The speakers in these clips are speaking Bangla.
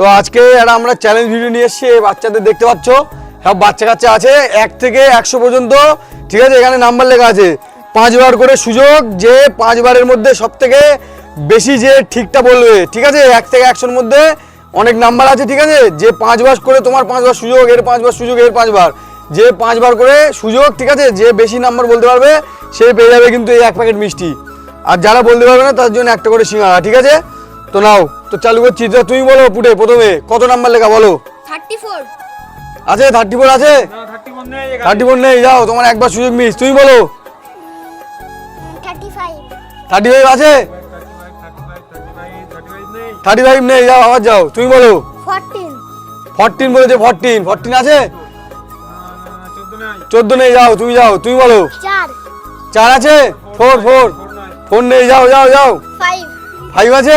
তো আজকে একটা আমরা চ্যালেঞ্জ ভিডিও নিয়ে এসেছি বাচ্চাদের দেখতে পাচ্ছ? সব বাচ্চা কাচ্চা আছে, এক থেকে একশো পর্যন্ত, ঠিক আছে? এখানে নাম্বার লেখা আছে। পাঁচবার করে সুযোগ যে পাঁচবারের মধ্যে সব থেকে বেশি যে ঠিকটা বলবে, ঠিক আছে? এক থেকে একশোর মধ্যে অনেক নাম্বার আছে, ঠিক আছে? যে পাঁচবার করে তোমার পাঁচবার সুযোগ, এর পাঁচবার সুযোগ, এর পাঁচবার। যে পাঁচবার করে সুযোগ, ঠিক আছে? যে বেশি নাম্বার বলতে পারবে, সে পেয়ে যাবে কিন্তু এই এক প্যাকেট মিষ্টি। আর যারা বলতে পারবে না, তার জন্য একটা করে সিঙ্গারা, ঠিক আছে? তো নাও তো চালু করছি। তো তুমি বলো পুটে প্রথমে কত নাম্বার লেখা বলো? থার্টি ফোর আছে থার্টি ফোর আছে? না থার্টি ফোর নেই যাও তোমার একবার সুযোগ মিস। তুমি বলো। থার্টি ফাইভ আছে? 35, 35, 35, 35 নেই। থার্টি ফাইভ নেই যাও আবার যাও তুমি বলো। ফোরটিন বলেছে ফরটিন ফরটিন আছে? না, না, না, 14 নাই। চোদ্দ নেই যাও তুমি যাও তুমি বলো। চার। আছে? Four four. ফোর নেই যাও যাও যাও। ফাইভ ফাইভ আছে।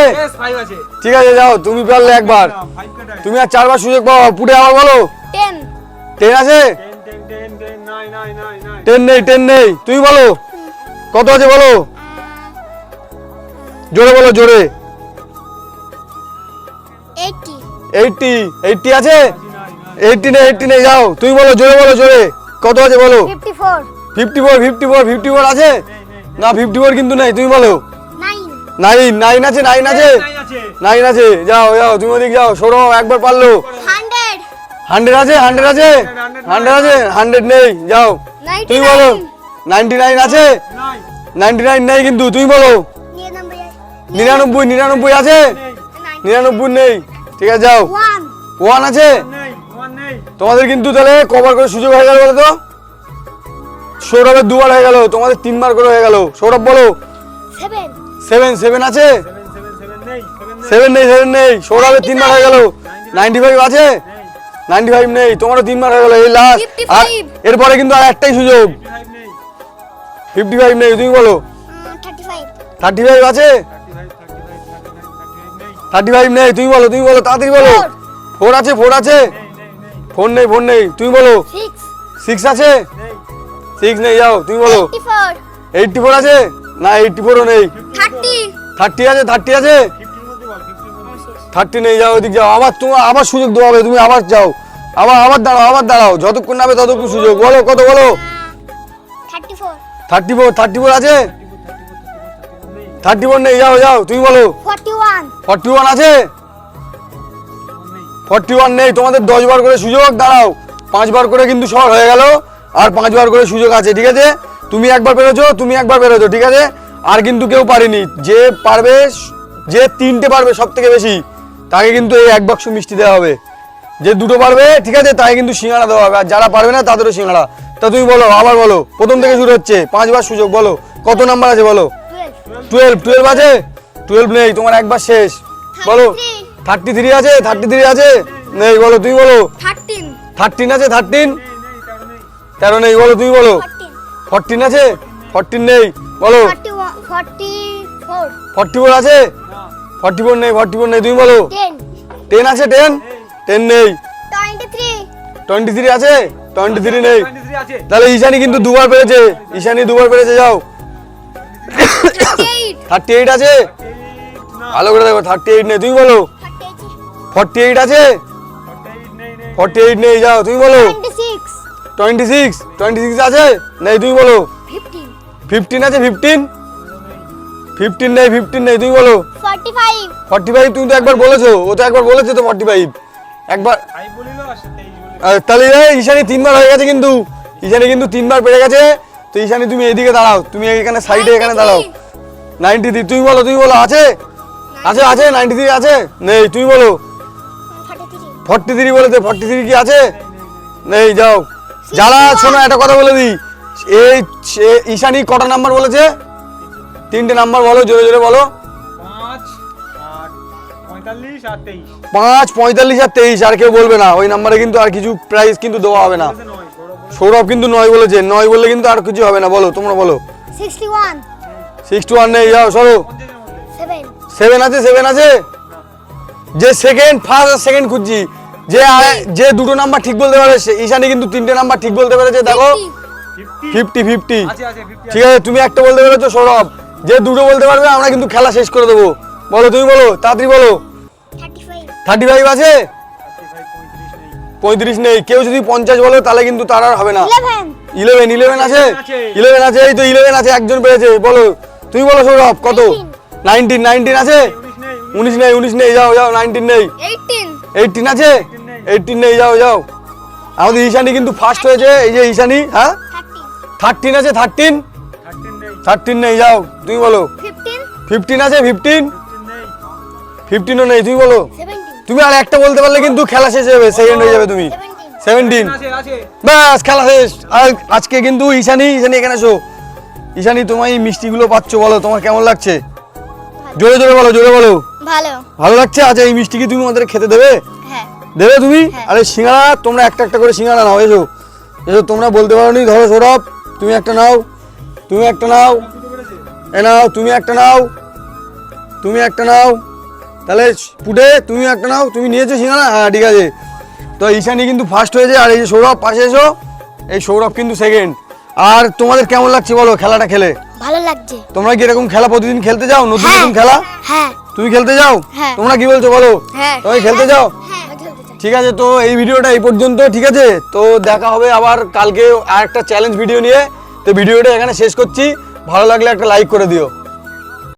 ঠিক আছে যাও তুমি পারলে একবার। তুমি আর চারবার সুযোগ পাও পুটে আবার বলো। টেন আছে? 10, 10, 10, 10, nine, nine, nine, nine। Ten নেই টেন নেই। তুমি বলো কত আছে বলো? জোরে বলো জোরে। এইটি এইটটি এইটটি আছে। এইটটি নেই এইটটি নেই যাও। তুমি বলো জোরে বলো জোরে। কত আছে বলো? Fifty four fifty four fifty four fifty four আছে না ফিফটি ফোর কিন্তু নেই তুমি বলো। নাইন আছে নাইন আছে। Nine আছে। নাইন আছে। যাও যাও তুমি ওদিক যাও সরো একবার পারল। হান্ড্রেড। আছে হান্ড্রেড আছে। হান্ড্রেড আছে হান্ড্রেড নেই যাও। তুমি বলো নাইনটি নাইন আছে? নাইনটি নাইন নেই কিন্তু তুমি বলো। নিরানব্বই নিরানব্বই আছে? নিরানব্বই নেই। ঠিক আছে যাও। ওয়ান। আছে? নেই, নেই। তোমাদের কিন্তু তাহলে কভার করে সুযোগ হয়ে গেল বলো তো? সৌরভের দুবার হয়ে গেল তোমাদের তিনবার করে হয়ে গেল। সৌরভ বলো। সেভেন সেভেন আছে। সেভেন নেই সেভেন নেই। সৌরভের তিনবার হয়ে গেল। নাইনটি ফাইভ আছে? নেই। নাইনটি ফাইভ নেই। তোমারও তিনবার হয়ে গেল এই লাস্ট আর এরপরে কিন্তু আর একটাই সুযোগ। ফিফটি ফাইভ নেই তুমি বলো। থার্টি ফাইভ আছে। থার্টি ফাইভ নেই তুমি বলো তুমি বলো তাড়াতাড়ি বলো। ফোর আছে ফোর আছে? নেই, নেই, ফোর নেই তুমি বলো। সিক্স আছে? সিক্স নেই যাও তুমি বলো। এইটটি ফোর আছে? না এইটটি ফোরও নেই। থার্টি আছে থার্টি আছে। থার্টি নেই যাও ওদিক যাও। আবার তোমার আবার সুযোগ দেওয়া হবে তুমি আবার যাও। আবার আবার দাঁড়াও আবার দাঁড়াও। যতক্ষণ নাবে ততক্ষণ সুযোগ। বলো কত বলো? থার্টি ফোর থার্টি ফোর আছে। থার্টি ফোর নেই যাও যাও তুমি বলো। ফর্টি ওয়ান আছে? ফর্টি ওয়ান নেই তোমাদের দশ বার করে সুযোগ দাঁড়াও। পাঁচবার করে কিন্তু সব হয়ে গেল। আর পাঁচবার করে সুযোগ আছে ঠিক আছে? তুমি একবার পেরেছ তুমি একবার বেরোছো ঠিক আছে? আর কিন্তু কেউ পারেনি। যে পারবে যে তিনটে পারবে সব থেকে বেশি তাকে কিন্তু এই এক বাক্স মিষ্টি দেওয়া হবে। যে দুটো পারবে ঠিক আছে তাকে কিন্তু সিঙ্গাড়া দেওয়া হবে। আর যারা পারবে না তাদেরও সিঙ্গাড়া। তা তুমি বলো আবার বলো প্রথম থেকে শুরু হচ্ছে। পাঁচবার সুযোগ বলো কত নাম্বার আছে বলো? টুয়েলভ টুয়েলভ আছে? টুয়েলভ নেই তোমার একবার শেষ। বলো থার্টি থ্রি আছে থার্টি থ্রি আছে? নেই বলো তুমি বলো। থার্টিন আছে থার্টিন তেরো নেই। বলো তুমি বলো। ফর্টিন আছে? ফোরটিন নেই বলো। Forty one forty four forty four আছে? না। ফর্টি ফোর নেই ফর্টি ফোর নেই তুমি বলো। টেন টেন আছে টেন টেন নেই। টোয়েন্টি থ্রি টোয়েন্টি থ্রি আছে টোয়েন্টি থ্রি নেই তাহলে ঈশানি কিন্তু দুবার পেরেছে। ঈশানি দুবার পেরেছে যাও। থার্টি এইট থার্টি এইট আছে? ভালো করে দেখো থার্টি এইট নেই তুমি বলো। থার্টি এইট ফর্টি এইট আছে? Forty-eight নেই, নেই। ফর্টি এইট নেই যাও তুমি বলো। Twenty six twenty six twenty six আছে? নেই তুমি বলো। ফিফটিন ফিফটিন আছে ফিফটিন ফিফটিন নেই ফিফটিন নেই তুমি বলো। ফর্টি ফাইভ ফর্টি ফাইভ তুমি তো একবার বলেছ ও তো একবার বলেছে তো ফর্টি ফাইভ একবার তাহলে ঈশানি তিনবার হয়ে গেছে কিন্তু। ঈশানি কিন্তু তিনবার পেরে গেছে। তো ঈশানি তুমি এদিকে দাঁড়াও। তুমি এখানে সাইডে এখানে দাঁড়াও। নাইনটি থ্রি তুমি বলো তুমি বলো আছে? আছে আছে? নাইনটি থ্রি আছে? নেই তুমি বলো। ফর্টি থ্রি বলেছে ফর্টি থ্রি কি আছে? নেই যাও। যারা শোনো একটা কথা বলে দিই। এই ঈশানি কটা নাম্বার বলেছে? তিনটে নাম্বার বলো জোরে জোরে বলো। পাঁচ, পঁয়তাল্লিশ, আর তেইশ। আর কেউ বলবে না। ওই নাম্বারে কিন্তু আর কিছু প্রাইস কিন্তু দেওয়া হবে না। সৌরভ কিন্তু নয় বলেছে। নয় বললে কিন্তু আর কিছু হবে না। বলো তোমরা বলো। Sixty one six two one নেই যাও সরো। সেভেন আছে সেভেন আছে। যে সেকেন্ড ফার্স্ট আর সেকেন্ড খুঁজছি। যে আ- যে দুটো নাম্বার ঠিক বলতে পারে ঈশানি কিন্তু তিনটে নাম্বার ঠিক বলতে পেরেছে দেখো। ফিফটি ফিফটি আছে, আছে, fifty ঠিক আছে তুমি একটা বলতে পেরেছ সৌরভ। যে দুটো বলতে পারবে আমরা কিন্তু খেলা শেষ করে দেবো। বলো তুমি বলো তাড়াতাড়ি বলো। থার্টি ফাইভ আছে? পঁয়ত্রিশ নেই কেউ যদি পঞ্চাশ বলো তাহলে কিন্তু তার আর হবে না। ইলেভেন ইলেভেন আছে? আছে। ইলেভেন আছে এই তো ইলেভেন আছে একজন পেয়েছে বলো। তুমি বলো সৌরভ কত? নাইনটিন নাইনটিন আছে? উনিশ নেই উনিশ নেই যাও যাও নাইনটিন নেই। এইটিন আছে? এইটিন নেই। যাও যাও। আমাদের ঈশানি কিন্তু ফার্স্ট হয়েছে এই যে ঈশানি হ্যাঁ? থার্টিন আছে থার্টিন থার্টিন নেই যাও তুমি বলো। ফিফটিন আছে ফিফটিন ফিফটিন ফিফটিনও নেই তুমি বলো। তুমি আর একটা বলতে পারলে কিন্তু খেলা শেষ হয়ে যাবে সেকেন্ড হয়ে যাবে তুমি। সেভেন্টিন সেভেন্টিন আছে আছে। ব্যাস খেলা শেষ। আর আজকে কিন্তু ঈশানি ঈশানি এখানে এসো। ঈশানি তোমার এই মিষ্টিগুলো পাচ্ছ বলো তোমার কেমন লাগছে? জোরে জোরে বলো জোরে বলো। ভালো। ভালো লাগছে? আচ্ছা এই মিষ্টি কি তুমি আমাদের খেতে দেবে? হ্যাঁ। দেবে তুমি? হ্যাঁ। আরে সিঙ্গারা তোমরা একটা একটা করে সিঙ্গারা নাও এসো। এসো তোমরা বলতে পারো নি ধরো সৌরভ তুমি একটা নাও। তুমি একটা নাও। এ নাও তুমি একটা নাও। তুমি একটা নাও। তাহলে পুটে তুমি একটা নাও তুমি নিয়েছো সিঙ্গারা? হ্যাঁ ঠিক আছে। তো ঈশানি কিন্তু ফার্স্ট হয়েছে আর এই যে সৌরভ পাশে এসো। এই সৌরভ কিন্তু সেকেন্ড আর তোমাদের কেমন লাগছে বলো খেলাটা খেলে? ভালো লাগছে। তোমরা কি এরকম খেলা প্রতিদিন খেলতে যাও? নতুন হ্যাঁ। নতুন খেলা? হ্যাঁ। তুমি খেলতে যাও? হ্যাঁ। তোমরা কি বলছো বলো? হ্যাঁ। তুমি খেলতে যাও? হ্যাঁ খেলতে চাই ঠিক আছে তো এই ভিডিওটা এই পর্যন্ত ঠিক আছে? তো দেখা হবে আবার কালকে আর একটা চ্যালেঞ্জ ভিডিও নিয়ে। তো ভিডিওটা এখানে শেষ করছি। ভালো লাগলে একটা লাইক করে দিও।